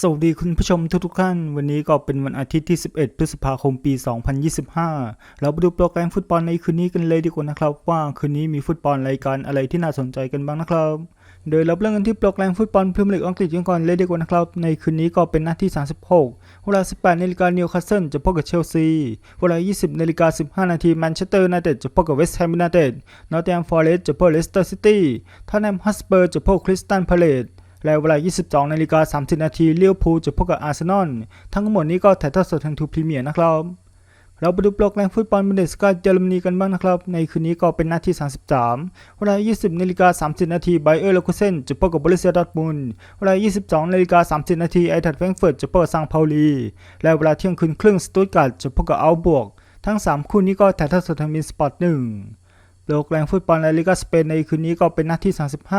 สวัสดีคุณผู้ชมทุกๆท่าน วันนี้ก็เป็นวันอาทิตย์ที่ 11 พฤษภาคมปี 2025 เราไปดูโปรแกรมฟุตบอลในคืนนี้กันเลยดีกว่านะครับ ว่าคืนนี้มีฟุตบอลรายการอะไรที่น่าสนใจกันบ้างนะครับ โดยเราเริ่มกันที่โปรแกรมฟุตบอลพรีเมียร์ลีกอังกฤษกันก่อนเลยดีกว่านะครับ ในคืนนี้ก็เป็นนัดที่ 36 เวลา 18นาฬิกานิวคาสเซิลจะพบกับเชลซี เวลา 20นาฬิกา15นาทีแมนเชสเตอร์ยูไนเต็ดจะพบกับเวสต์แฮมยูไนเต็ดนอตติงแฮมฟอเรสต์จะพบเลสเตอร์ซิตี้ท็อตแนมฮัสเปอร์จะพบกับคริสตันพาเลต และเวลา 22นาฬิกา30นาทีเลี้ยวพูจะพบกับอาร์เซนอล ทั้งหมดนี้ก็ถ่ายทอดสดทางทูพรีเมียร์นะครับ เราไปดูโปรแกรมฟุตบอลบุนเดสกาเยอรมนีกันบ้างนะครับ ในคืนนี้ก็เป็นนัดที่ 33 เวลา 20นาฬิกา30นาทีไบเออร์เลคูเซนจะพบกับบริเซียดอทมุนเวลา 22นาฬิกา30นาทีไอทัดแฟรงเฟิร์ตจะพบกับซังเปาลี และเวลาเที่ยงคืนครึ่งสตุตการ์ดจะพบกับอัลบวก ทั้ง 3 คู่นี้ก็ถ่ายทอดสดทางมินสปอร์ตหนึ่ง โปรแกรมฟุตบอลลาลิกาสเปนในคืนนี้ก็เป็นนัดที่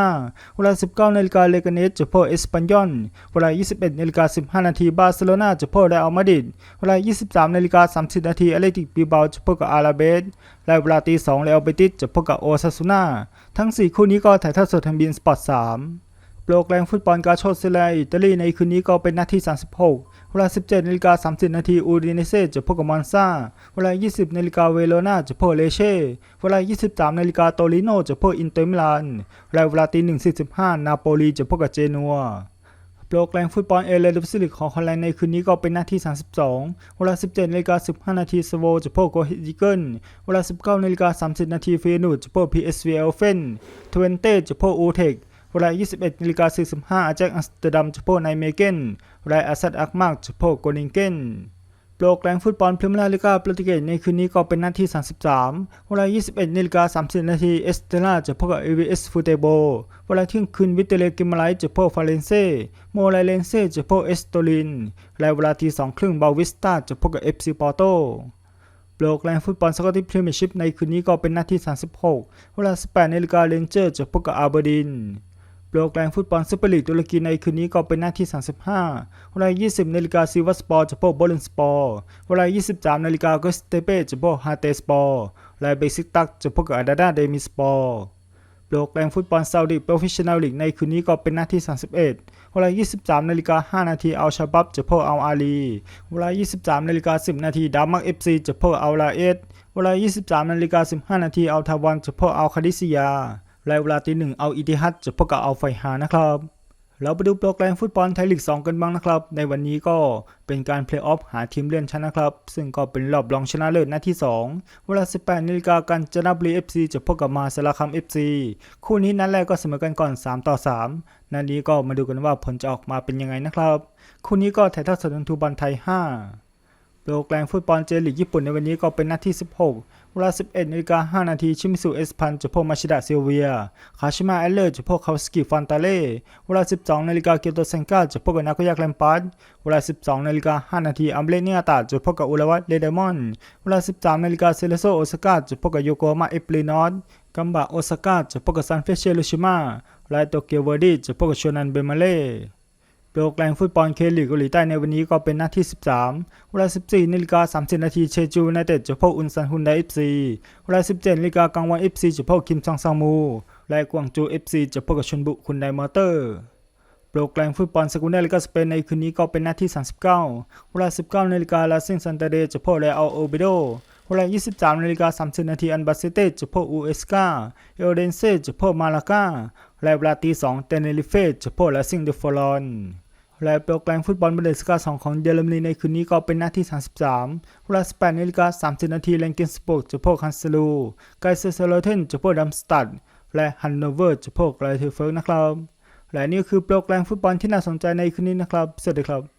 35 เวลา 19นาฬิกาเลกาเนสจะพบเอสปันยอน เวลา 21นาฬิกา15 นาทีบาร์เซโลนาจะพบเรอัลมาดริด เวลา 23นาฬิกา30 นาทีแอตเลติกบิบาจะพบกับอาราเบส และเวลาตี2เรอัลเบติสจะพบกับโอซาซูนาทั้ง 4 คู่นี้ก็ถ่ายทอดสดทางบีนสปอร์ต3โปรแกรมฟุตบอลกาโชเซเลอิตาลีในคืนนี้ก็เป็นนัดที่ 36 เวลา 17นาฬิกา30นาทีอูดิเนเซจะพบกับมอนซาเวลา 20นาฬิกาเวโรนาจะพบเลเช่เวลา 23นาฬิกาโตริโนจะพบอินเตอร์มิลานและเวลาตี1.45นาโปลีจะพบกับเจนัวโปรแกรมฟุตบอลเอเลดฟิลิกของฮอลแลนด์ในคืนนี้ก็เป็นหน้าที่ 32 เวลา 17นาฬิกา15นาทีสโวจะพบกับโกฮิเกิลเวลา 19นาฬิกา30นาทีเฟยนูดจะพบ PSV เอลเฟนทเวนเต้จะพบอูเทค เวลา 21นาฬิกา45อาแจ็คอัมสเตอร์ดัมจะพบไนเมเกนและอาซัดอักมากจะพบโกนิงเกนโปรแกรมฟุตบอลพรีเมียร์ลีกาโปรตุเกสในคืนนี้ก็เป็นนัดที่ 33 เวลา 21นาฬิกา30นาทีเอสเตล่าจะพบกับเอวีเอสฟูเตโบเวลาเที่ยงคืนวิเตเลกิมาไลจะพบฟาเรนเซ่โมไลเลนเซ่จะพบเอสโตลินและเวลาที่สองครึ่งบาวิสตาจะพบกับเอฟซีปอร์โตโปรแกรมฟุตบอลสกอตติชพรีเมียร์ชิพในคืนนี้ก็เป็นนัดที่ 36 เวลา 18นาฬิกาเรนเจอร์จะพบกับอาร์เบอร์ดิน โปรแกรมฟุตบอลซูเปอร์ลีกตุรกีในคืนนี้ก็เป็นหน้าที่ 35เวลา 20นาฬิกาซิวัสปอร์จะพบโบลินสปอร์เวลา 23นาฬิกาก็สเตเป้จะพบฮาเตสปอร์และเบซิกตักจะพบกับอาดาดาเดมิสปอร์โปรแกรมฟุตบอลซาอุดิโปรเฟชชั่นแนลลีกในคืนนี้ก็เป็นหน้าที่ 31เวลา 23นาฬิกา5นาทีอัลชาบับจะพบอัลอาลีเวลา 23นาฬิกา10นาทีดามักเอฟซีจะพบอัลลาเอสเวลา 23นาฬิกา15นาทีอัลทาวันจะพบอัลคาดิซิยา และเวลาตีหนึ่งเอาอิติฮัดจะพบกับอัลไฟฮานะครับเราไปดูโปรแกรมฟุตบอลไทยลีก 2 กันบ้างนะครับ ในวันนี้ก็เป็นการเพลย์ออฟหาทีมเลื่อนชั้นนะครับ ซึ่งก็เป็นรอบรองชนะเลิศนัดที่ 2 เวลา 18นาฬิกากันจนบุรีเอฟซีจะพบกับมาสารคามเอฟซีคู่นี้นัดแรกก็เสมอกันก่อน 3 ต่อ 3 นัดนี้ก็มาดูกันว่าผลจะออกมาเป็นยังไงนะครับ คู่นี้ก็ถ่ายทอดสดทางทูบันไทย 5 โปรแกรมฟุตบอลเจลีกญี่ปุ่นในวันนี้ก็เป็นนัดที่ 16 เวลา 11นาฬิกา5นาทีชิมิสุเอสพันจะพบมาชิดะซิลเวีย คาชิมาเอลเลอร์จะพบคาสกิฟอนตาเล่ เวลา 12นาฬิกาเกียวโตเซนกาจะพบกับนาโกยาแกลมปาร์ดเวลา 12นาฬิกา5นาทีอัมเบรเนียตาจะพบกับอุลวัตเลเดมอน เวลา 13นาฬิกาเซเลโซโอซาก้าจะพบกับโยโกฮาม่าเอฟลีนอตกัมบะโอซาก้าจะพบกับซันเฟเชลุชิมาแลโตเกียวเวอร์ดีจะพบกับโชนันเบมาเล่ โปรแกรมฟุตบอลเคลีกเกาหลีใต้ในวันนี้ก็เป็นนัดที่ 13 เวลา 14นาฬิกา30นาทีเชจูไนเต็ดจะพบอุนซันฮุนไดเอฟซีเวลา 17นาฬิกากลางวันเอฟซีจะพบคิมซองซามู และกวางจูเอฟซีจะพบกับชนบุคุนไดมอเตอร์ โปรแกรมฟุตบอลสกุลเดลิกาสเปนในคืนนี้ก็เป็นนัดที่ 39 เวลา 19นาฬิกาลาซิงซันเตเดจะพบเรอัลโอเบโดเวลา 23นาฬิกา30นาทีอันบาเซเตจะพบอูเอสกาเอลเดนเซจะพบมาลากาและเวลาตี2เตเนริเฟจะพบลาซิงเดฟอลอน และโปรแกรมฟุตบอลบุนเดสกา2ของเยอรมนีในคืนนี้ก็เป็นหน้าที่ 33เวลา18นาฬิกา30นาทีแลงกินสโปกจะพบคันซลูไกเซอร์เซโลเทนจะพบดัมสตัดและฮันโนเวอร์จะพบไรเทอร์เฟิร์กนะครับ และนี่คือโปรแกรมฟุตบอลที่น่าสนใจในคืนนี้นะครับ สวัสดีครับ